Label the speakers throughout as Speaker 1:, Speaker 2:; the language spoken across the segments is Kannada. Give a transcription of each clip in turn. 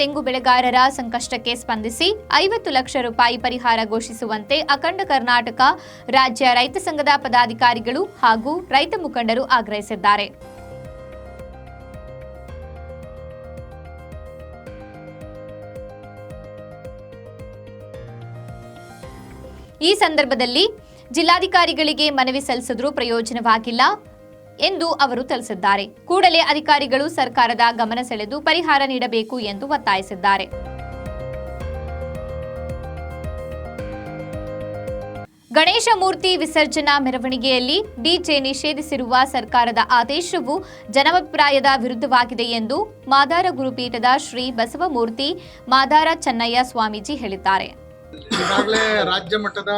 Speaker 1: ತೆಂಗು ಬೆಳೆಗಾರರ ಸಂಕಷ್ಟಕ್ಕೆ ಸ್ಪಂದಿಸಿ ಐವತ್ತು ಲಕ್ಷ ರೂಪಾಯಿ ಪರಿಹಾರ ಘೋಷಿಸುವಂತೆ ಅಖಂಡ ಕರ್ನಾಟಕ ರಾಜ್ಯ ರೈತ ಸಂಘದ ಪದಾಧಿಕಾರಿಗಳು ಹಾಗೂ ರೈತ ಮುಖಂಡರು ಆಗ್ರಹಿಸಿದ್ದಾರೆ. ಈ ಸಂದರ್ಭದಲ್ಲಿ ಜಿಲ್ಲಾಧಿಕಾರಿಗಳಿಗೆ ಮನವಿ ಸಲ್ಲಿಸಿದ್ರೂ ಪ್ರಯೋಜನವಾಗಿಲ್ಲ. ಎಂದು ಅವರು ತಿಳಿಸಿದ್ದಾರೆ. ಕೂಡಲೇ ಅಧಿಕಾರಿಗಳು ಸರ್ಕಾರದ ಗಮನ ಸೆಳೆದು ಪರಿಹಾರ ನೀಡಬೇಕು ಎಂದು ಒತ್ತಾಯಿಸಿದ್ದಾರೆ. ಗಣೇಶ ಮೂರ್ತಿ ವಿಸರ್ಜನಾ ಮೆರವಣಿಗೆಯಲ್ಲಿ ಡಿಜೆ ನಿಷೇಧಿಸಿರುವ ಸರ್ಕಾರದ ಆದೇಶವು ಜನಾಭಿಪ್ರಾಯದ ವಿರುದ್ಧವಾಗಿದೆ ಎಂದು ಮಾದಾರ ಗುರುಪೀಠದ ಶ್ರೀ ಬಸವಮೂರ್ತಿ ಮಾದಾರ ಚೆನ್ನಯ್ಯ ಸ್ವಾಮೀಜಿ ಹೇಳಿದ್ದಾರೆ.
Speaker 2: ಈಗಾಗಲೇ ರಾಜ್ಯ ಮಟ್ಟದ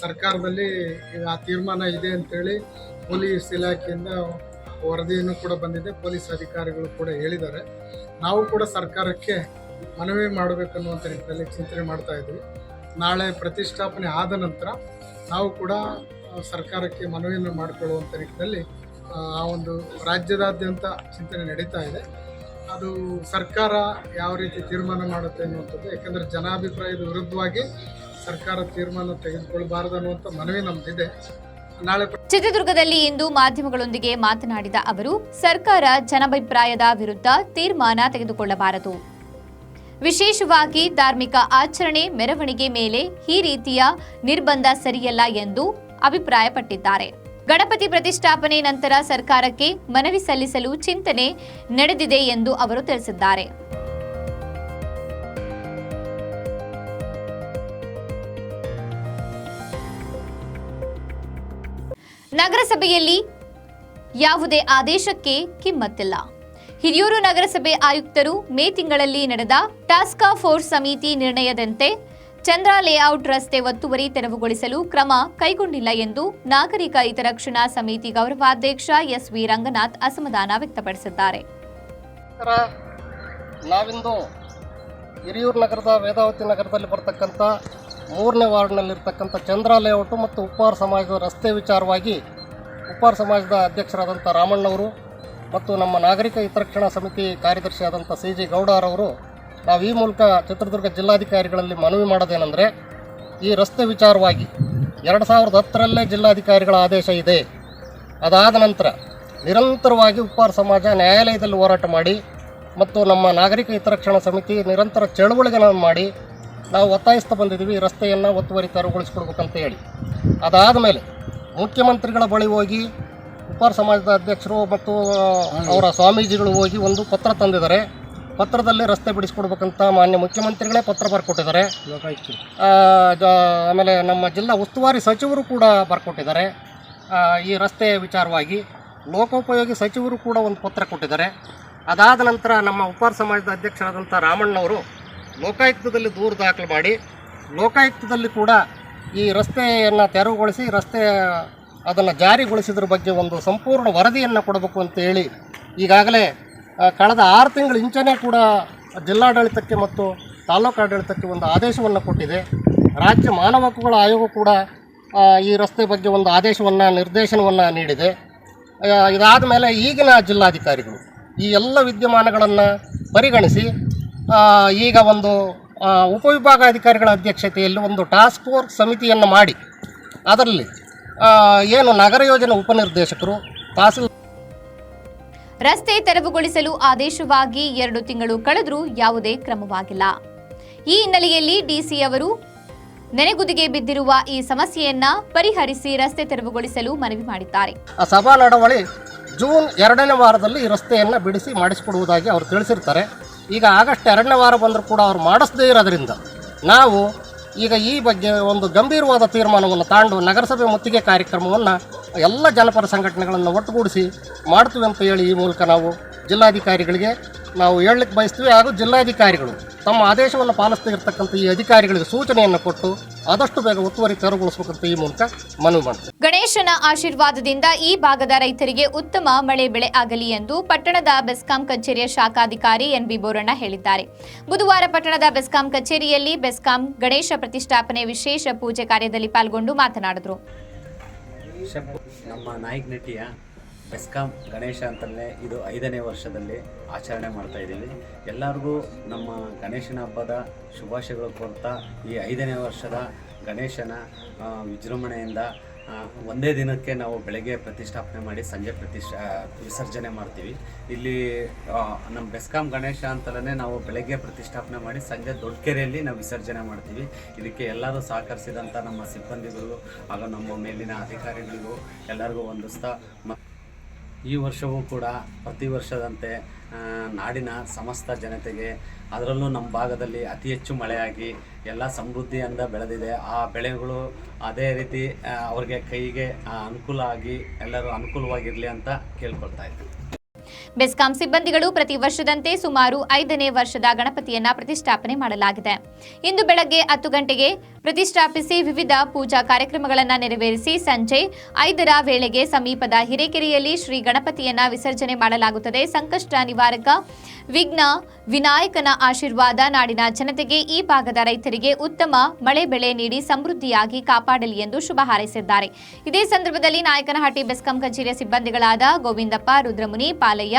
Speaker 2: ಸರ್ಕಾರದಲ್ಲಿ ಈಗ ಆ ತೀರ್ಮಾನ ಇದೆ ಅಂತೇಳಿ ಪೊಲೀಸ್ ಇಲಾಖೆಯಿಂದ ವರದಿಯನ್ನು ಕೂಡ ಬಂದಿದೆ. ಪೊಲೀಸ್ ಅಧಿಕಾರಿಗಳು ಕೂಡ ಹೇಳಿದ್ದಾರೆ. ನಾವು ಕೂಡ ಸರ್ಕಾರಕ್ಕೆ ಮನವಿ ಮಾಡಬೇಕನ್ನುವಂಥ ನಿಟ್ಟಿನಲ್ಲಿ ಚಿಂತನೆ ಮಾಡ್ತಾ ಇದ್ವಿ. ನಾಳೆ ಪ್ರತಿಷ್ಠಾಪನೆ ಆದ ನಂತರ ನಾವು ಕೂಡ ಸರ್ಕಾರಕ್ಕೆ ಮನವಿಯನ್ನು ಮಾಡಿಕೊಳ್ಳುವಂಥ ನಿಟ್ಟಿನಲ್ಲಿ ಆ, ಒಂದು ರಾಜ್ಯದಾದ್ಯಂತ ಚಿಂತನೆ ನಡೀತಾ ಇದೆ. ಅದು ಸರ್ಕಾರ ಯಾವ ರೀತಿ ತೀರ್ಮಾನ ಮಾಡುತ್ತೆ ಅನ್ನುವಂಥದ್ದು ಯಾಕಂದರೆ ಜನಾಭಿಪ್ರಾಯದ ವಿರುದ್ಧವಾಗಿ ಸರ್ಕಾರ ತೀರ್ಮಾನ ತೆಗೆದುಕೊಳ್ಳಬಾರದು ಅನ್ನುವಂತ ಮನವಿ ನಮ್ದಿದೆ.
Speaker 1: ಚಿತ್ರದುರ್ಗದಲ್ಲಿ ಇಂದು ಮಾಧ್ಯಮಗಳೊಂದಿಗೆ ಮಾತನಾಡಿದ ಅವರು, ಸರ್ಕಾರ ಜನಾಭಿಪ್ರಾಯದ ವಿರುದ್ಧ ತೀರ್ಮಾನ ತೆಗೆದುಕೊಳ್ಳಬಾರದು. ವಿಶೇಷವಾಗಿ ಧಾರ್ಮಿಕ ಆಚರಣೆ ಮೆರವಣಿಗೆ ಮೇಲೆ ಈ ರೀತಿಯ ನಿರ್ಬಂಧ ಸರಿಯಲ್ಲ ಎಂದು ಅಭಿಪ್ರಾಯಪಟ್ಟಿದ್ದಾರೆ. ಗಣಪತಿ ಪ್ರತಿಷ್ಠಾಪನೆ ನಂತರ ಸರ್ಕಾರಕ್ಕೆ ಮನವಿ ಸಲ್ಲಿಸಲು ಚಿಂತನೆ ನಡೆದಿದೆ ಎಂದು ಅವರು ತಿಳಿಸಿದ್ದಾರೆ. ನಗರಸಭೆಯಲ್ಲಿ ಯಾವುದೇ ಆದೇಶಕ್ಕೆ ಕಿಮ್ಮತ್ತಿಲ್ಲ. ಹಿರಿಯೂರು ನಗರಸಭೆ ಆಯುಕ್ತರು ಮೇ ತಿಂಗಳಲ್ಲಿ ನಡೆದ ಟಾಸ್ಕ್ ಫೋರ್ಸ್ ಸಮಿತಿ ನಿರ್ಣಯದಂತೆ ಚಂದ್ರ ಲೇಔಟ್ ರಸ್ತೆ ಒತ್ತುವರಿ ತೆರವುಗೊಳಿಸಲು ಕ್ರಮ ಕೈಗೊಂಡಿಲ್ಲ ಎಂದು ನಾಗರಿಕ ಹಿತರಕ್ಷಣಾ ಸಮಿತಿ ಗೌರವಾಧ್ಯಕ್ಷ ಎಸ್ ವಿ ರಂಗನಾಥ್ ಅಸಮಾಧಾನ ವ್ಯಕ್ತಪಡಿಸಿದ್ದಾರೆ.
Speaker 3: ನಾವಿಂದು ಹಿರಿಯೂರು ನಗರದ ವೇದಾವತಿ ನಗರದಲ್ಲಿ ಬರ್ತಕ್ಕಂಥ ಮೂರನೇ ವಾರ್ಡ್ನಲ್ಲಿರ್ತಕ್ಕಂಥ ಚಂದ್ರ ಲೇಔಟು ಮತ್ತು ಉಪ್ಪಾರ ಸಮಾಜದ ರಸ್ತೆ ವಿಚಾರವಾಗಿ ಉಪ್ಪಾರ ಸಮಾಜದ ಅಧ್ಯಕ್ಷರಾದಂಥ ರಾಮಣ್ಣವರು ಮತ್ತು ನಮ್ಮ ನಾಗರಿಕ ಹಿತರಕ್ಷಣಾ ಸಮಿತಿ ಕಾರ್ಯದರ್ಶಿಯಾದಂಥ ಸಿ ಜಿ ಗೌಡರವರು ನಾವು ಈ ಮೂಲಕ ಚಿತ್ರದುರ್ಗ ಜಿಲ್ಲಾಧಿಕಾರಿಗಳಲ್ಲಿ ಮನವಿ ಮಾಡೋದೇನೆಂದರೆ ಈ ರಸ್ತೆ ವಿಚಾರವಾಗಿ ಎರಡು ಸಾವಿರದ ಹತ್ತರಲ್ಲೇ ಜಿಲ್ಲಾಧಿಕಾರಿಗಳ ಆದೇಶ ಇದೆ. ಅದಾದ ನಂತರ ನಿರಂತರವಾಗಿ ಉಪ್ಪಾರ ಸಮಾಜ ನ್ಯಾಯಾಲಯದಲ್ಲಿ ಹೋರಾಟ ಮಾಡಿ ಮತ್ತು ನಮ್ಮ ನಾಗರಿಕ ಹಿತರಕ್ಷಣಾ ಸಮಿತಿ ನಿರಂತರ ಚಳುವಳಿಗಳನ್ನು ಮಾಡಿ ನಾವು ಒತ್ತಾಯಿಸ್ತಾ ಬಂದಿದ್ದೀವಿ ರಸ್ತೆಯನ್ನು ಒತ್ತುವರಿ ತೆರವುಗೊಳಿಸ್ಕೊಡ್ಬೇಕಂತ ಹೇಳಿ. ಅದಾದ ಮೇಲೆ ಮುಖ್ಯಮಂತ್ರಿಗಳ ಬಳಿ ಹೋಗಿ ಉಪ್ಪಾರ ಸಮಾಜದ ಅಧ್ಯಕ್ಷರು ಮತ್ತು ಅವರ ಸ್ವಾಮೀಜಿಗಳು ಹೋಗಿ ಒಂದು ಪತ್ರ ತಂದಿದ್ದಾರೆ. ಪತ್ರದಲ್ಲಿ ರಸ್ತೆ ಬಿಡಿಸ್ಕೊಡ್ಬೇಕಂತ ಮಾನ್ಯ ಮುಖ್ಯಮಂತ್ರಿಗಳೇ ಪತ್ರ ಬರ್ಕೊಟ್ಟಿದ್ದಾರೆ. ಆಮೇಲೆ ನಮ್ಮ ಜಿಲ್ಲಾ ಉಸ್ತುವಾರಿ ಸಚಿವರು ಕೂಡ ಬರ್ಕೊಟ್ಟಿದ್ದಾರೆ. ಈ ರಸ್ತೆ ವಿಚಾರವಾಗಿ ಲೋಕೋಪಯೋಗಿ ಸಚಿವರು ಕೂಡ ಒಂದು ಪತ್ರ ಕೊಟ್ಟಿದ್ದಾರೆ. ಅದಾದ ನಂತರ ನಮ್ಮ ಉಪ್ಪಾರ ಸಮಾಜದ ಅಧ್ಯಕ್ಷರಾದಂಥ ರಾಮಣ್ಣವರು ಲೋಕಾಯುಕ್ತದಲ್ಲಿ ದೂರು ದಾಖಲು ಮಾಡಿ ಲೋಕಾಯುಕ್ತದಲ್ಲಿ ಕೂಡ ಈ ರಸ್ತೆಯನ್ನು ತೆರವುಗೊಳಿಸಿ ರಸ್ತೆ ಅದನ್ನು ಜಾರಿಗೊಳಿಸಿದ್ರ ಬಗ್ಗೆ ಒಂದು ಸಂಪೂರ್ಣ ವರದಿಯನ್ನು ಕೊಡಬೇಕು ಅಂತ ಹೇಳಿ ಈಗಾಗಲೇ ಕಳೆದ ಆರು ತಿಂಗಳ ಇಂಚನೇ ಕೂಡ ಜಿಲ್ಲಾಡಳಿತಕ್ಕೆ ಮತ್ತು ತಾಲೂಕು ಆಡಳಿತಕ್ಕೆ ಒಂದು ಆದೇಶವನ್ನು ಕೊಟ್ಟಿದೆ. ರಾಜ್ಯ ಮಾನವ ಹಕ್ಕುಗಳ ಆಯೋಗ ಕೂಡ ಈ ರಸ್ತೆ ಬಗ್ಗೆ ಒಂದು ಆದೇಶವನ್ನು, ನಿರ್ದೇಶನವನ್ನು ನೀಡಿದೆ. ಇದಾದ ಮೇಲೆ ಈಗಿನ ಜಿಲ್ಲಾಧಿಕಾರಿಗಳು ಈ ಎಲ್ಲ ವಿದ್ಯಮಾನಗಳನ್ನು ಪರಿಗಣಿಸಿ ಈಗ ಒಂದು ಉಪವಿಭಾಗಾಧಿಕಾರಿಗಳ ಅಧ್ಯಕ್ಷತೆಯಲ್ಲಿ ಒಂದು ಟಾಸ್ಕ್ ಫೋರ್ಸ್ ಸಮಿತಿಯನ್ನು ಮಾಡಿ ಅದರಲ್ಲಿ ಏನು ನಗರ ಯೋಜನೆ ಉಪನಿರ್ದೇಶಕರು ತಹಸೀಲ್
Speaker 1: ರಸ್ತೆ ತೆರವುಗೊಳಿಸಲು ಆದೇಶವಾಗಿ ಎರಡು ತಿಂಗಳು ಕಳೆದರೂ ಯಾವುದೇ ಕ್ರಮವಾಗಿಲ್ಲ. ಈ ಹಿನ್ನೆಲೆಯಲ್ಲಿ ಡಿಸಿ ಅವರು ನೆನೆಗುದಿಗೆ ಬಿದ್ದಿರುವ ಈ ಸಮಸ್ಯೆಯನ್ನ ಪರಿಹರಿಸಿ ರಸ್ತೆ ತೆರವುಗೊಳಿಸಲು ಮನವಿ ಮಾಡಿದ್ದಾರೆ.
Speaker 3: ಆ ಸಭಾ ನಡವಳಿ ಜೂನ್ ಎರಡನೇ ವಾರದಲ್ಲಿ ಈ ರಸ್ತೆಯನ್ನು ಬಿಡಿಸಿ ಮಾಡಿಸಿಕೊಡುವುದಾಗಿ ಅವರು ತಿಳಿಸಿರ್ತಾರೆ. ಈಗ ಆಗಸ್ಟ್ ಎರಡನೇ ವಾರ ಬಂದರೂ ಕೂಡ ಅವ್ರು ಮಾಡಿಸದೇ ಇರೋದ್ರಿಂದ ನಾವು ಈಗ ಈ ಬಗ್ಗೆ ಒಂದು ಗಂಭೀರವಾದ ತೀರ್ಮಾನವನ್ನು ತಾಂಡು ನಗರಸಭೆ ಮುತ್ತಿಗೆ ಕಾರ್ಯಕ್ರಮವನ್ನು ಎಲ್ಲ ಜನಪರ ಸಂಘಟನೆಗಳನ್ನು ಒಟ್ಟುಗೂಡಿಸಿ ಮಾಡ್ತೀವಿ ಅಂತ ಹೇಳಿ ಈ ಮೂಲಕ ನಾವು ಜಿಲ್ಲಾಧಿಕಾರಿಗಳಿಗೆ ನಾವು ಹೇಳಲಿಕ್ಕೆ ಬಯಸ್ತೀವಿ ಹಾಗೂ ಜಿಲ್ಲಾಧಿಕಾರಿಗಳು ತಮ್ಮ ಆದೇಶವನ್ನು ಪಾಲಿಸ್ತಾ ಇರತಕ್ಕಂಥ ಈ ಅಧಿಕಾರಿಗಳಿಗೆ ಸೂಚನೆಯನ್ನು ಕೊಟ್ಟು ಆದಷ್ಟು ಬೇಗ ಒತ್ತುವರಿ ತೆರವುಗೊಳಿಸಬೇಕಂತ ಈ ಮೂಲಕ ಮನವಿ ಮಾಡ್ತೀವಿ
Speaker 1: ಗಣೇಶನ ಆಶೀರ್ವಾದದಿಂದ ಈ ಭಾಗದ ರೈತರಿಗೆ ಉತ್ತಮ ಮಳೆ ಬೆಳೆ ಆಗಲಿ ಎಂದು ಪಟ್ಟಣದ ಬೆಸ್ಕಾಂ ಕಚೇರಿಯ ಶಾಖಾಧಿಕಾರಿ ಎನ್ ಬಿ ಬೋರಣ್ಣ ಹೇಳಿದ್ದಾರೆ. ಬುಧವಾರ ಪಟ್ಟಣದ ಬೆಸ್ಕಾಂ ಕಚೇರಿಯಲ್ಲಿ ಬೆಸ್ಕಾಂ ಗಣೇಶ ಪ್ರತಿಷ್ಠಾಪನೆ ವಿಶೇಷ ಪೂಜೆ ಕಾರ್ಯದಲ್ಲಿ ಪಾಲ್ಗೊಂಡು ಮಾತನಾಡಿದರು.
Speaker 4: ನಮ್ಮ ನಾಯಕ ಬೆಸ್ಕಾಂ ಗಣೇಶ ಅಂತಲೇ ಇದು ಐದನೇ ವರ್ಷದಲ್ಲಿ ಆಚರಣೆ ಮಾಡ್ತಾ ಇದ್ದೀವಿ. ಎಲ್ಲರಿಗೂ ನಮ್ಮ ಗಣೇಶನ ಹಬ್ಬದ ಶುಭಾಶಯಗಳು ಕೋರ್ತಾ ಈ ಐದನೇ ವರ್ಷದ ಗಣೇಶನ ವಿಜೃಂಭಣೆಯಿಂದ ಒಂದೇ ದಿನಕ್ಕೆ ನಾವು ಬೆಳಗ್ಗೆ ಪ್ರತಿಷ್ಠಾಪನೆ ಮಾಡಿ ಸಂಜೆ ಪ್ರತಿಷ್ಠಾ, ವಿಸರ್ಜನೆ ಮಾಡ್ತೀವಿ. ಇಲ್ಲಿ ನಮ್ಮ ಬೆಸ್ಕಾಂ ಗಣೇಶ ಅಂತಲೇ ನಾವು ಬೆಳಗ್ಗೆ ಪ್ರತಿಷ್ಠಾಪನೆ ಮಾಡಿ ಸಂಜೆ ದೊಡ್ಡಕೆರೆಯಲ್ಲಿ ನಾವು ವಿಸರ್ಜನೆ ಮಾಡ್ತೀವಿ. ಇದಕ್ಕೆ ಎಲ್ಲರೂ ಸಹಕರಿಸಿದಂಥ ನಮ್ಮ ಸಿಬ್ಬಂದಿಗಳು ಹಾಗೂ ನಮ್ಮ ಮೇಲಿನ ಅಧಿಕಾರಿಗಳಿಗೂ ಎಲ್ಲರಿಗೂ ವಂದಿಸ್ತಾ ಮ ಈ ವರ್ಷವೂ ಕೂಡ ಪ್ರತಿ ವರ್ಷದಂತೆ ನಾಡಿನ ಸಮಸ್ತ ಜನತೆಗೆ ಅದರಲ್ಲೂ ನಮ್ಮ ಭಾಗದಲ್ಲಿ ಅತಿ ಹೆಚ್ಚು ಮಳೆಯಾಗಿ ಎಲ್ಲ ಸಮೃದ್ಧಿಯಿಂದ ಬೆಳೆದಿದೆ. ಆ ಬೆಳೆಗಳು ಅದೇ ರೀತಿ ಅವ್ರಿಗೆ ಕೈಗೆ ಅನುಕೂಲ ಆಗಿ ಎಲ್ಲರೂ ಅನುಕೂಲವಾಗಿರಲಿ ಅಂತ ಕೇಳ್ಕೊಳ್ತಾ ಇದ್ದೀನಿ.
Speaker 1: ಬೆಸ್ಕಾಂ ಸಿಬ್ಬಂದಿಗಳು ಪ್ರತಿ ವರ್ಷದಂತೆ ಸುಮಾರು ಐದನೇ ವರ್ಷದ ಗಣಪತಿಯನ್ನ ಪ್ರತಿಷ್ಠಾಪನೆ ಮಾಡಲಾಗಿದೆ. ಇಂದು ಬೆಳಗ್ಗೆ ಹತ್ತು ಗಂಟೆಗೆ ಪ್ರತಿಷ್ಠಾಪಿಸಿ ವಿವಿಧ ಪೂಜಾ ಕಾರ್ಯಕ್ರಮಗಳನ್ನು ನೆರವೇರಿಸಿ ಸಂಜೆ ಐದರ ವೇಳೆಗೆ ಸಮೀಪದ ಹಿರೇಕೆರೆಯಲ್ಲಿ ಶ್ರೀ ಗಣಪತಿಯನ್ನ ವಿಸರ್ಜನೆ ಮಾಡಲಾಗುತ್ತದೆ. ಸಂಕಷ್ಟ ನಿವಾರಕ ವಿಘ್ನ ವಿನಾಯಕನ ಆಶೀರ್ವಾದ ನಾಡಿನ ಜನತೆಗೆ ಈ ಭಾಗದ ರೈತರಿಗೆ ಉತ್ತಮ ಮಳೆ ಬೆಳೆ ನೀಡಿ ಸಮೃದ್ಧಿಯಾಗಿ ಕಾಪಾಡಲಿ ಎಂದು ಶುಭ ಹಾರೈಸಿದ್ದಾರೆ. ಇದೇ ಸಂದರ್ಭದಲ್ಲಿ ನಾಯಕನಹಟ್ಟಿ ಬೆಸ್ಕಾಂ ಕಚೇರಿಯ ಸಿಬ್ಬಂದಿಗಳಾದ ಗೋವಿಂದಪ್ಪ, ರುದ್ರಮುನಿ, ಪಾಲಯ್ಯ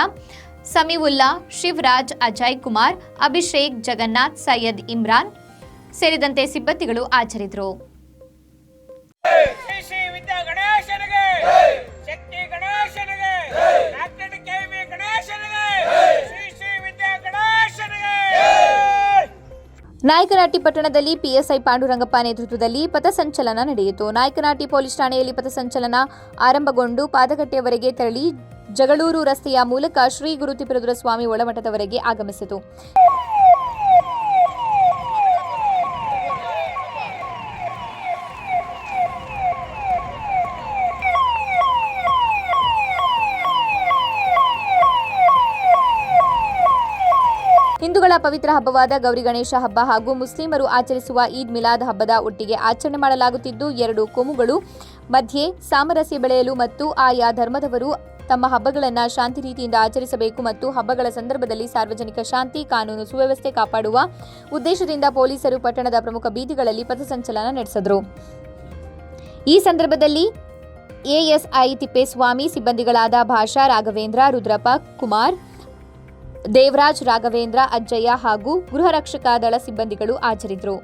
Speaker 1: ಸಮೀವುಲ್ಲಾ ಶಿವರಾಜ್ ಅಜಯ್ ಕುಮಾರ್ ಅಭಿಷೇಕ್ ಜಗನ್ನಾಥ್ ಸೈಯದ್ ಇಮ್ರಾನ್ ಸೇರಿದಂತೆ ಸಿಬ್ಬಂದಿಗಳು ಹಾಜರಿದ್ದರು. ನಾಯಕನಾಟಿ ಪಟ್ಟಣದಲ್ಲಿ ಪಿಎಸ್ಐ ಪಾಂಡುರಂಗಪ್ಪ ನೇತೃತ್ವದಲ್ಲಿ ಪಥಸಂಚಲನ ನಡೆಯಿತು. ನಾಯಕನಾಟಿ ಪೊಲೀಸ್ ಠಾಣೆಯಲ್ಲಿ ಪಥಸಂಚಲನ ಆರಂಭಗೊಂಡು ಪಾದಗಟ್ಟೆಯವರೆಗೆ ತೆರಳಿ ಜಗಳೂರು ರಸ್ತೆಯ ಮೂಲಕ ಶ್ರೀ ಗುರುತಿಪುರದುರ ಸ್ವಾಮಿ ಒಳಮಠದವರೆಗೆ ಆಗಮಿಸಿತು. ಹಿಂದೂಗಳ ಪವಿತ್ರ ಹಬ್ಬವಾದ ಗೌರಿ ಗಣೇಶ ಹಬ್ಬ ಹಾಗೂ ಮುಸ್ಲಿಮರು ಆಚರಿಸುವ ಈದ್ ಮಿಲಾದ್ ಹಬ್ಬದ ಒಟ್ಟಿಗೆ ಆಚರಣೆ ಮಾಡಲಾಗುತ್ತಿದ್ದು, ಎರಡು ಕೋಮುಗಳು ಮಧ್ಯೆ ಸಾಮರಸ್ಯ ಬೆಳೆಯಲು ಮತ್ತು ಆಯಾ ಧರ್ಮದವರು ತಮ್ಮ ಹಬ್ಬಗಳನ್ನು ಶಾಂತಿ ರೀತಿಯಿಂದ ಆಚರಿಸಬೇಕು ಮತ್ತು ಹಬ್ಬಗಳ ಸಂದರ್ಭದಲ್ಲಿ ಸಾರ್ವಜನಿಕ ಶಾಂತಿ, ಕಾನೂನು ಸುವ್ಯವಸ್ಥೆ ಕಾಪಾಡುವ ಉದ್ದೇಶದಿಂದ ಪೊಲೀಸರು ಪಟ್ಟಣದ ಪ್ರಮುಖ ಬೀದಿಗಳಲ್ಲಿ ಪಥಸಂಚಲನ ನಡೆಸಿದರು. ಈ ಸಂದರ್ಭದಲ್ಲಿ ಎಎಸ್ಐ ತಿಪ್ಪೇಸ್ವಾಮಿ, ಸಿಬ್ಬಂದಿಗಳಾದ ಭಾಷಾ ರಾಘವೇಂದ್ರ, ರುದ್ರಪ್ಪ ಕುಮಾರ್, ದೇವರಾಜ್ ರಾಘವೇಂದ್ರ, ಅಜ್ಜಯ್ಯ ಹಾಗೂ ಗೃಹ ರಕ್ಷಕ ದಳ ಸಿಬ್ಬಂದಿಗಳು ಹಾಜರಿದ್ದರು.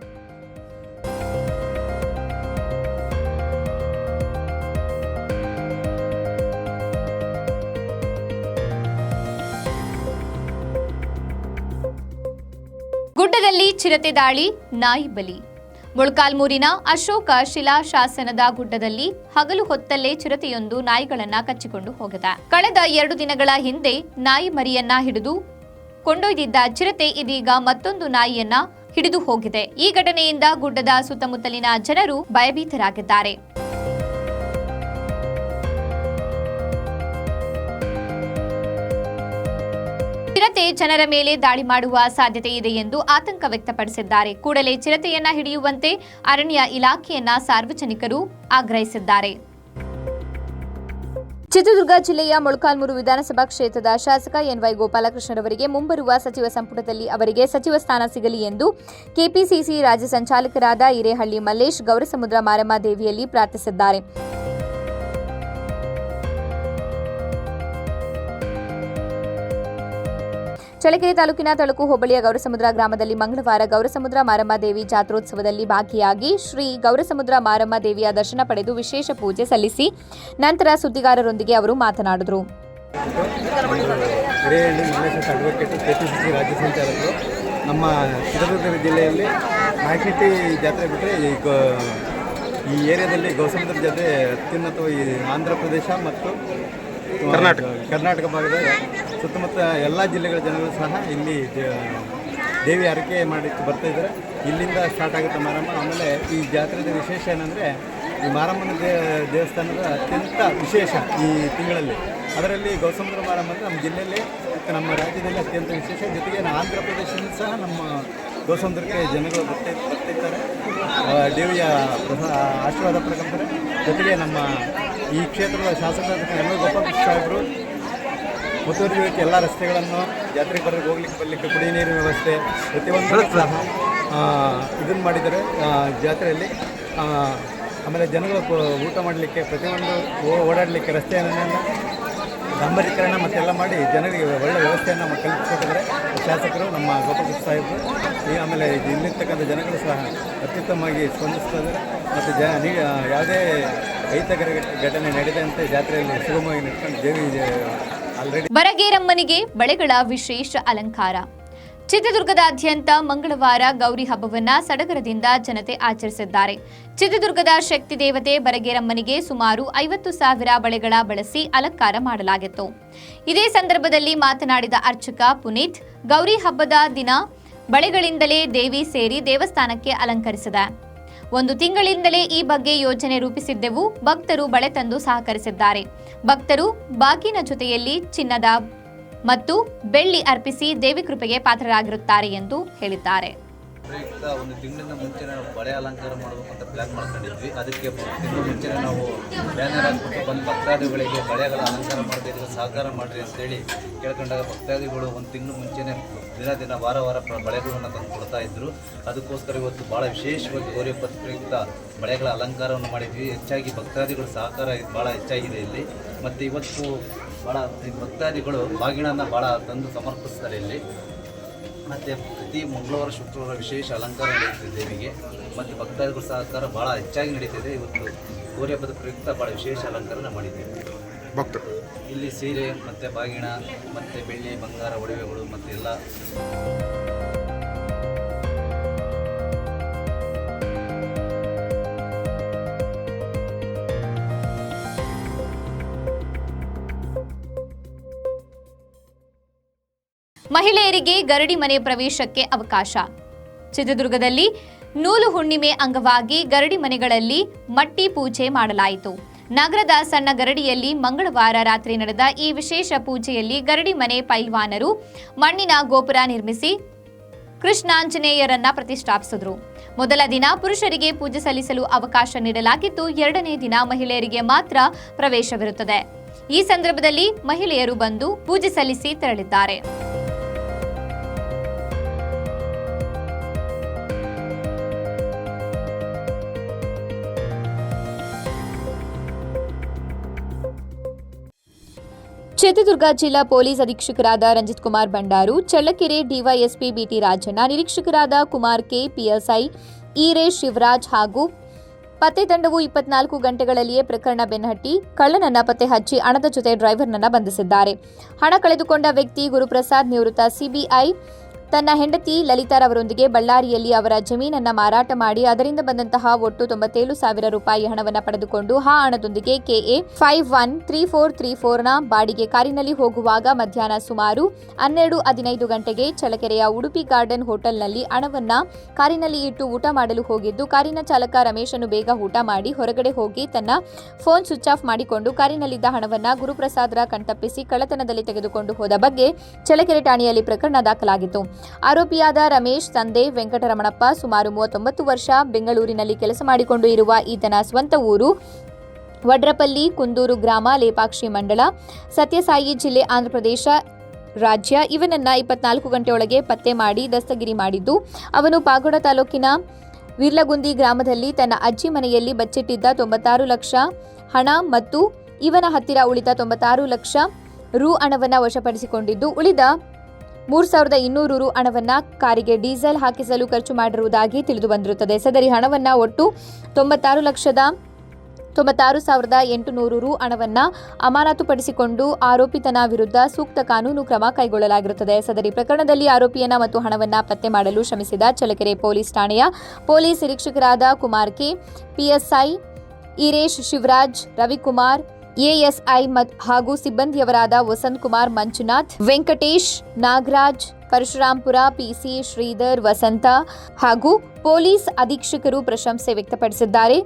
Speaker 1: ಗುಡ್ಡದಲ್ಲಿ ಚಿರತೆ ದಾಳಿ, ನಾಯಿ ಬಲಿ. ಮೊಳಕಾಲ್ಮೂರಿನ ಅಶೋಕ ಶಿಲಾಶಾಸನದ ಗುಡ್ಡದಲ್ಲಿ ಹಗಲು ಹೊತ್ತಲ್ಲೇ ಚಿರತೆಯೊಂದು ನಾಯಿಗಳನ್ನ ಕಚ್ಚಿಕೊಂಡು ಹೋಗಿದೆ. ಕಳೆದ ಎರಡು ದಿನಗಳ ಹಿಂದೆ ನಾಯಿ ಮರಿಯನ್ನ ಹಿಡಿದು ಕೊಂಡೊಯ್ದಿದ್ದ ಚಿರತೆ ಇದೀಗ ಮತ್ತೊಂದು ನಾಯಿಯನ್ನ ಹಿಡಿದು ಹೋಗಿದೆ. ಈ ಘಟನೆಯಿಂದ ಗುಡ್ಡದ ಸುತ್ತಮುತ್ತಲಿನ ಜನರು ಭಯಭೀತರಾಗಿದ್ದಾರೆ. ಚಿರತೆ ಜನರ ಮೇಲೆ ದಾಳಿ ಮಾಡುವ ಸಾಧ್ಯತೆ ಇದೆ ಎಂದು ಆತಂಕ ವ್ಯಕ್ತಪಡಿಸಿದ್ದಾರೆ. ಕೂಡಲೇ ಚಿರತೆಯನ್ನ ಹಿಡಿಯುವಂತೆ ಅರಣ್ಯ ಇಲಾಖೆಯನ್ನ ಸಾರ್ವಜನಿಕರು ಆಗ್ರಹಿಸಿದ್ದಾರೆ. ಚಿತ್ರದುರ್ಗ ಜಿಲ್ಲೆಯ ಮೊಳಕಾಲ್ಮೂರು ವಿಧಾನಸಭಾ ಕ್ಷೇತ್ರದ ಶಾಸಕ ಎನ್ವೈ ಗೋಪಾಲಕೃಷ್ಣರವರಿಗೆ ಮುಂಬರುವ ಸಚಿವ ಸಂಪುಟದಲ್ಲಿ ಅವರಿಗೆ ಸಚಿವ ಸ್ಥಾನ ಸಿಗಲಿ ಎಂದು ಕೆಪಿಸಿಸಿ ರಾಜ್ಯ ಸಂಚಾಲಕರಾದ ಹಿರೇಹಳ್ಳಿ ಮಲ್ಲೇಶ್ ಗೌರಸಮುದ್ರ ಮಾರಮ್ಮ ದೇವಿಯಲ್ಲಿ ಪ್ರಾರ್ಥಿಸಿದ್ದಾರೆ. ಚಳ್ಳಕೆರೆ ತಾಲೂಕಿನ ತಳಕು ಹೋಬಳಿಯ ಗೌರಸಮುದ್ರ ಗ್ರಾಮದಲ್ಲಿ ಮಂಗಳವಾರ ಗೌರಸಮುದ್ರ ಮಾರಮ್ಮ ದೇವಿ ಜಾತ್ರೋತ್ಸವದಲ್ಲಿ ಭಾಗಿಯಾಗಿ ಶ್ರೀ ಗೌರಸಮುದ್ರ ಮಾರಮ್ಮ ದೇವಿಯ ದರ್ಶನ ಪಡೆದು ವಿಶೇಷ ಪೂಜೆ ಸಲ್ಲಿಸಿ ನಂತರ ಸುದ್ದಿಗಾರರೊಂದಿಗೆ ಅವರು ಮಾತನಾಡಿದರು.
Speaker 5: ನಮ್ಮ ಚಿತ್ರದುರ್ಗ ಜಿಲ್ಲೆಯಲ್ಲಿ ನಾಯಕನಟ್ಟಿ ಜಾತ್ರೆ ಬಿಟ್ಟರೆ ಈ ಈ ಏರಿಯಾದಲ್ಲಿ ಗೌಸಮುದ್ರ ಜಾತ್ರೆ ಅತ್ಯುನ್ನತ ಈ ಆಂಧ್ರ ಪ್ರದೇಶ ಮತ್ತು ಕರ್ನಾಟಕ. ಕರ್ನಾಟಕ ಭಾಗದ ಸುತ್ತಮುತ್ತ ಎಲ್ಲ ಜಿಲ್ಲೆಗಳ ಜನಗಳು ಸಹ ಇಲ್ಲಿ ದೇವಿ ಹರಕೆ ಮಾಡಿ ಬರ್ತಾ ಇದ್ದಾರೆ. ಇಲ್ಲಿಂದ ಸ್ಟಾರ್ಟ್ ಆಗುತ್ತೆ ಮಾರಮ್ಮ. ಆಮೇಲೆ ಈ ಜಾತ್ರೆಯ ವಿಶೇಷ ಏನಂದರೆ, ಈ ಮಾರಮ್ಮನ ದೇವಸ್ಥಾನದ ಅತ್ಯಂತ ವಿಶೇಷ ಈ ತಿಂಗಳಲ್ಲಿ. ಅದರಲ್ಲಿ ಗೌಸಮುದ್ರ ಮಾರಮ್ಮ ಅಂದರೆ ನಮ್ಮ ಜಿಲ್ಲೆಯಲ್ಲಿ, ನಮ್ಮ ರಾಜ್ಯದಲ್ಲಿ ಅತ್ಯಂತ ವಿಶೇಷ. ಜೊತೆಗೆ ಆಂಧ್ರ ಪ್ರದೇಶದಿಂದ ಸಹ ನಮ್ಮ ಗೌಸಮುದ್ರಕ್ಕೆ ಜನಗಳು ಬರ್ತಾ ಬರ್ತಿರ್ತಾರೆ ದೇವಿಯ ಆಶೀರ್ವಾದ ಪಡ್ಕೊಂತಾರೆ ಜೊತೆಗೆ ನಮ್ಮ ಈ ಕ್ಷೇತ್ರದ ಶಾಸಕರಾದ ಎಲ್ ಗೋಪಾಲಕೃಷ್ಣ ಸಾಹೇಬರು ಮುತುವರ್ಜಿಗೆ ಎಲ್ಲ ರಸ್ತೆಗಳನ್ನು ಜಾತ್ರೆಗೆ ಬರೋರಿಗೆ ಹೋಗ್ಲಿಕ್ಕೆ ಬರಲಿಕ್ಕೆ ಕುಡಿಯ ನೀರಿನ ವ್ಯವಸ್ಥೆ ಪ್ರತಿಯೊಂದು ಸಹ ಇದನ್ನು ಮಾಡಿದ್ದಾರೆ ಜಾತ್ರೆಯಲ್ಲಿ ಆಮೇಲೆ ಜನಗಳು ಊಟ ಮಾಡಲಿಕ್ಕೆ ಪ್ರತಿಯೊಂದು ಓಡಾಡಲಿಕ್ಕೆ ರಸ್ತೆಯನ್ನು ಡಾಂಬರೀಕರಣ ಮತ್ತೆಲ್ಲ ಮಾಡಿ ಜನರಿಗೆ ಒಳ್ಳೆ ವ್ಯವಸ್ಥೆಯನ್ನು ಕಲ್ಪಿಸಿಕೊಟ್ಟಿದ್ದಾರೆ. ಶಾಸಕರು ನಮ್ಮ ಗೋಪಾಲ ಸಾಹೇಬರು ಈ ಆಮೇಲೆ ಇಲ್ಲಿರ್ತಕ್ಕಂಥ ಜನಗಳು ಸಹ ಅತ್ಯುತ್ತಮವಾಗಿ ಸ್ಪಂದಿಸ್ತಾ ಇದ್ದಾರೆ. ಮತ್ತು ಜ ನೀ ಯಾವುದೇ ರೈತಕರ ಘಟನೆ ನಡೆದಂತೆ ಜಾತ್ರೆಯಲ್ಲಿ ಸುಗಮವಾಗಿ ನಡ್ಕೊಂಡು ದೇವಿ
Speaker 1: ಬರಗೇರಮ್ಮನಿಗೆ ಬಳೆಗಳ ವಿಶೇಷ ಅಲಂಕಾರ. ಚಿತ್ರದುರ್ಗದಾದ್ಯಂತ ಮಂಗಳವಾರ ಗೌರಿ ಹಬ್ಬವನ್ನ ಸಡಗರದಿಂದ ಜನತೆ ಆಚರಿಸಿದ್ದಾರೆ. ಚಿತ್ರದುರ್ಗದ ಶಕ್ತಿ ದೇವತೆ ಬರಗೇರಮ್ಮನಿಗೆ ಸುಮಾರು ಐವತ್ತು ಸಾವಿರ ಬಳೆಗಳ ಬಳಸಿ ಅಲಂಕಾರ ಮಾಡಲಾಗಿತ್ತು. ಇದೇ ಸಂದರ್ಭದಲ್ಲಿ ಮಾತನಾಡಿದ ಅರ್ಚಕ ಪುನೀತ್, ಗೌರಿ ಹಬ್ಬದ ದಿನ ಬಳೆಗಳಿಂದಲೇ ದೇವಿ ಸೇರಿ ದೇವಸ್ಥಾನಕ್ಕೆ ಅಲಂಕರಿಸಿದೆ. ಒಂದು ತಿಂಗಳಿಂದಲೇ ಈ ಬಗ್ಗೆ ಯೋಜನೆ ರೂಪಿಸಿದ್ದೆವು. ಭಕ್ತರು ಬಳೆ ತಂದು ಸಹಕರಿಸಿದ್ದಾರೆ. ಭಕ್ತರು ಬಾಗಿನ ಜೊತೆಯಲ್ಲಿ ಚಿನ್ನದ ಮತ್ತು ಬೆಳ್ಳಿ ಅರ್ಪಿಸಿ ದೇವಿ ಕೃಪೆಗೆ ಪಾತ್ರರಾಗಿರುತ್ತಾರೆ ಎಂದು ಹೇಳಿದ್ದಾರೆ.
Speaker 6: ಪ್ರಯುಕ್ತ ಒಂದು ತಿಂಗಳಿಂದ ಮುಂಚೆ ನಾವು ಬಳೆ ಅಲಂಕಾರ ಮಾಡಬೇಕು ಅಂತ ಪ್ಲ್ಯಾನ್ ಮಾಡ್ಕೊಂಡಿದ್ವಿ. ಅದಕ್ಕೆ ತಿಂಗಳ ಮುಂಚೆ ನಾವು ಬ್ಯಾನರ್ ಹಾಕ್ಬಿಟ್ಟು ಬಂದು ಭಕ್ತಾದಿಗಳಿಗೆ ಬಳೆಗಳ ಅಲಂಕಾರ ಮಾಡಬೇಕು ಸಹಕಾರ ಮಾಡಿರಿ ಅಂತೇಳಿ ಕೇಳ್ಕೊಂಡಾಗ ಭಕ್ತಾದಿಗಳು ಒಂದು ತಿಂಗಳು ಮುಂಚೆನೇ ದಿನ ದಿನ ವಾರ ವಾರ ಬಳೆಗಳನ್ನು ತಂದು ಕೊಡ್ತಾ ಇದ್ದರು ಅದಕ್ಕೋಸ್ಕರ ಇವತ್ತು ಭಾಳ ವಿಶೇಷವಾಗಿ ಗೌರಿ ಪ್ರಯುಕ್ತ ಬಳೆಗಳ ಅಲಂಕಾರವನ್ನು ಮಾಡಿದ್ವಿ. ಹೆಚ್ಚಾಗಿ ಭಕ್ತಾದಿಗಳ ಸಹಕಾರ ಭಾಳ ಹೆಚ್ಚಾಗಿದೆ ಇಲ್ಲಿ. ಮತ್ತು ಇವತ್ತು ಭಾಳ ಭಕ್ತಾದಿಗಳು ಬಾಗಿಣನ ಭಾಳ ತಂದು ಸಮರ್ಪಿಸ್ತಾರೆ ಇಲ್ಲಿ. ಮತ್ತು ಪ್ರತಿ ಮಂಗಳವಾರ ಶುಕ್ರವಾರ ವಿಶೇಷ ಅಲಂಕಾರ ನಡೆಯುತ್ತೆ ದೇವಿಗೆ. ಮತ್ತು ಭಕ್ತಾದಿಗಳ ಸಹಕಾರ ಭಾಳ ಹೆಚ್ಚಾಗಿ ನಡೀತಿದೆ. ಇವತ್ತು ಗೌರಿ ಹಬ್ಬದ ಪ್ರಯುಕ್ತ ಭಾಳ ವಿಶೇಷ ಅಲಂಕಾರನ ಮಾಡಿದ್ದೇವೆ. ಇಲ್ಲಿ ಸೀರೆ ಮತ್ತು ಬಾಗಿಣ ಮತ್ತು ಬೆಳ್ಳಿ ಬಂಗಾರ ಒಡವೆಗಳು ಮತ್ತು ಎಲ್ಲ.
Speaker 1: ಮಹಿಳೆಯರಿಗೆ ಗರಡಿ ಮನೆ ಪ್ರವೇಶಕ್ಕೆ ಅವಕಾಶ. ಚಿತ್ರದುರ್ಗದಲ್ಲಿ ನೂಲು ಹುಣ್ಣಿಮೆ ಅಂಗವಾಗಿ ಗರಡಿ ಮನೆಗಳಲ್ಲಿ ಮಟ್ಟಿ ಪೂಜೆ ಮಾಡಲಾಯಿತು. ನಗರದ ಸಣ್ಣ ಗರಡಿಯಲ್ಲಿ ಮಂಗಳವಾರ ರಾತ್ರಿ ನಡೆದ ಈ ವಿಶೇಷ ಪೂಜೆಯಲ್ಲಿ ಗರಡಿ ಮನೆ ಪೈಲ್ವಾನರು ಮಣ್ಣಿನ ಗೋಪುರ ನಿರ್ಮಿಸಿ ಕೃಷ್ಣಾಂಜನೇಯರನ್ನ ಪ್ರತಿಷ್ಠಾಪಿಸಿದ್ರು. ಮೊದಲ ದಿನ ಪುರುಷರಿಗೆ ಪೂಜೆ ಸಲ್ಲಿಸಲು ಅವಕಾಶ ನೀಡಲಾಗಿದ್ದು, ಎರಡನೇ ದಿನ ಮಹಿಳೆಯರಿಗೆ ಮಾತ್ರ ಪ್ರವೇಶವಿರುತ್ತದೆ. ಈ ಸಂದರ್ಭದಲ್ಲಿ ಮಹಿಳೆಯರು ಬಂದು ಪೂಜೆ ಸಲ್ಲಿಸಿ ತೆರಳಿದ್ದಾರೆ. ಚಿತ್ರದುರ್ಗ ಜಿಲ್ಲಾ ಪೊಲೀಸ್ ಅಧೀಕ್ಷಕರಾದ ರಂಜಿತ್ ಕುಮಾರ್ ಭಂಡಾರು, ಚಳ್ಳಕೆರೆ ಡಿವೈಎಸ್ಪಿ ಬಿಟಿ ರಾಜಣ್ಣ, ನಿರೀಕ್ಷಕರಾದ ಕುಮಾರ್ ಕೆ ಪಿಎಸ್ಐ ಈರೇಶ್ ಶಿವರಾಜ್ ಹಾಗೂ ಪತ್ತೆ ತಂಡವು ಇಪ್ಪತ್ನಾಲ್ಕು ಗಂಟೆಗಳಲ್ಲಿಯೇ ಪ್ರಕರಣ ಬೆನ್ನಹಟ್ಟಿ ಕಳ್ಳನನ್ನ ಪತ್ತೆ ಹಚ್ಚಿ ಹಣದ ಜೊತೆ ಡ್ರೈವರ್ನನ್ನ ಬಂಧಿಸಿದ್ದಾರೆ. ಹಣ ಕಳೆದುಕೊಂಡ ವ್ಯಕ್ತಿ ಗುರುಪ್ರಸಾದ್ ನಿವೃತ್ತ ಸಿಬಿಐ ತನ್ನ ಹೆಂಡತಿ ಲಲಿತಾರವರೊಂದಿಗೆ ಬಳ್ಳಾರಿಯಲ್ಲಿ ಅವರ ಜಮೀನನ್ನ ಮಾರಾಟ ಮಾಡಿ ಅದರಿಂದ ಬಂದಂತಹ ಒಟ್ಟು ತೊಂಬತ್ತೇಳು ಸಾವಿರ ರೂಪಾಯಿ ಹಣವನ್ನು ಪಡೆದುಕೊಂಡು ಆ ಹಣದೊಂದಿಗೆ KA five one three four three ಫೋರ್ನ ಬಾಡಿಗೆ ಕಾರಿನಲ್ಲಿ ಹೋಗುವಾಗ ಮಧ್ಯಾಹ್ನ ಸುಮಾರು ಹನ್ನೆರಡು ಹದಿನೈದು ಗಂಟೆಗೆ ಚಳಕೆರೆಯ ಉಡುಪಿ ಗಾರ್ಡನ್ ಹೋಟೆಲ್ನಲ್ಲಿ ಹಣವನ್ನ ಕಾರಿನಲ್ಲಿ ಇಟ್ಟು ಊಟ ಮಾಡಲು ಹೋಗಿದ್ದು, ಕಾರಿನ ಚಾಲಕ ರಮೇಶನು ಬೇಗ ಊಟ ಮಾಡಿ ಹೊರಗಡೆ ಹೋಗಿ ತನ್ನ ಫೋನ್ ಸ್ವಿಚ್ ಆಫ್ ಮಾಡಿಕೊಂಡು ಕಾರಿನಲ್ಲಿದ್ದ ಹಣವನ್ನ ಗುರುಪ್ರಸಾದ್ರ ಕಣ್ತಪ್ಪಿಸಿ ಕಳ್ಳತನದಲ್ಲಿ ತೆಗೆದುಕೊಂಡು ಹೋದ ಬಗ್ಗೆ ಚಳಕೆರೆ ಠಾಣೆಯಲ್ಲಿ ಪ್ರಕರಣ ದಾಖಲಾಗಿತ್ತು. ಆರೋಪಿಯಾದ ರಮೇಶ್ ತಂದೆ ವೆಂಕಟರಮಣಪ್ಪ ಸುಮಾರು ಮೂವತ್ತೊಂಬತ್ತು ವರ್ಷ ಬೆಂಗಳೂರಿನಲ್ಲಿ ಕೆಲಸ ಮಾಡಿಕೊಂಡು ಇರುವ ಈತನ ಸ್ವಂತ ಊರು ವಡ್ರಪಲ್ಲಿ, ಕುಂದೂರು ಗ್ರಾಮ, ಲೇಪಾಕ್ಷಿ ಮಂಡಳ ಸತ್ಯಸಾಯಿ ಜಿಲ್ಲೆ ಆಂಧ್ರಪ್ರದೇಶ ರಾಜ್ಯ. ಇವನನ್ನ ಇಪ್ಪತ್ನಾಲ್ಕು ಗಂಟೆಯೊಳಗೆ ಪತ್ತೆ ಮಾಡಿ ದಸ್ತಗಿರಿ ಮಾಡಿದ್ದು, ಅವನು ಪಾಗೋಡ ತಾಲೂಕಿನ ವಿರ್ಲಗುಂದಿ ಗ್ರಾಮದಲ್ಲಿ ತನ್ನ ಅಜ್ಜಿ ಮನೆಯಲ್ಲಿ ಬಚ್ಚಿಟ್ಟಿದ್ದ ತೊಂಬತ್ತಾರು ಲಕ್ಷ ಹಣ ಮತ್ತು ಇವನ ಹತ್ತಿರ ಉಳಿದ ತೊಂಬತ್ತಾರು ಲಕ್ಷ ರು ಹಣವನ್ನು ವಶಪಡಿಸಿಕೊಂಡಿದ್ದು. ಉಳಿದ ಮೂರು ಸಾವಿರದ ಇನ್ನೂರು ರು ಹಣವನ್ನ ಕಾರಿಗೆ ಡೀಸೆಲ್ ಹಾಕಿಸಲು ಖರ್ಚು ಮಾಡಿರುವುದಾಗಿ ತಿಳಿದು ಬಂದಿರುತ್ತದೆ ಸದರಿ ಹಣವನ್ನ ಒಟ್ಟು ತೊಂಬತ್ತಾರು ಲಕ್ಷದ ತೊಂಬತ್ತಾರು ಸಾವಿರದ ಎಂಟುನೂರು ರು ಹಣವನ್ನ ಅಮಾನತುಪಡಿಸಿಕೊಂಡು ಆರೋಪಿತನ ವಿರುದ್ಧ ಸೂಕ್ತ ಕಾನೂನು ಕ್ರಮ ಕೈಗೊಳ್ಳಲಾಗಿರುತ್ತದೆ. ಸದರಿ ಪ್ರಕರಣದಲ್ಲಿ ಆರೋಪಿಯನ್ನ ಮತ್ತು ಹಣವನ್ನ ಪತ್ತೆ ಮಾಡಲು ಶ್ರಮಿಸಿದ ಚಳ್ಳಕೆರೆ ಪೊಲೀಸ್ ಠಾಣೆಯ police ನಿರೀಕ್ಷಕರಾದ Kumar K, PSI, Eresh Shivaraj, Ravikumar ASI ಹಾಗೂ ಸಿಬ್ಬಂದಿಯವರಾದ ವಸಂತ್ ಕುಮಾರ್ ಮಂಜುನಾಥ್, ವೆಂಕಟೇಶ್ ನಾಗರಾಜ್, ಪರಶುರಾಂಪುರ ಪಿಸಿ ಶ್ರೀಧರ್ ವಸಂತ ಹಾಗೂ ಪೊಲೀಸ್ ಅಧೀಕ್ಷಕರು ಪ್ರಶಂಸೆ ವ್ಯಕ್ತಪಡಿಸಿದ್ದಾರೆ.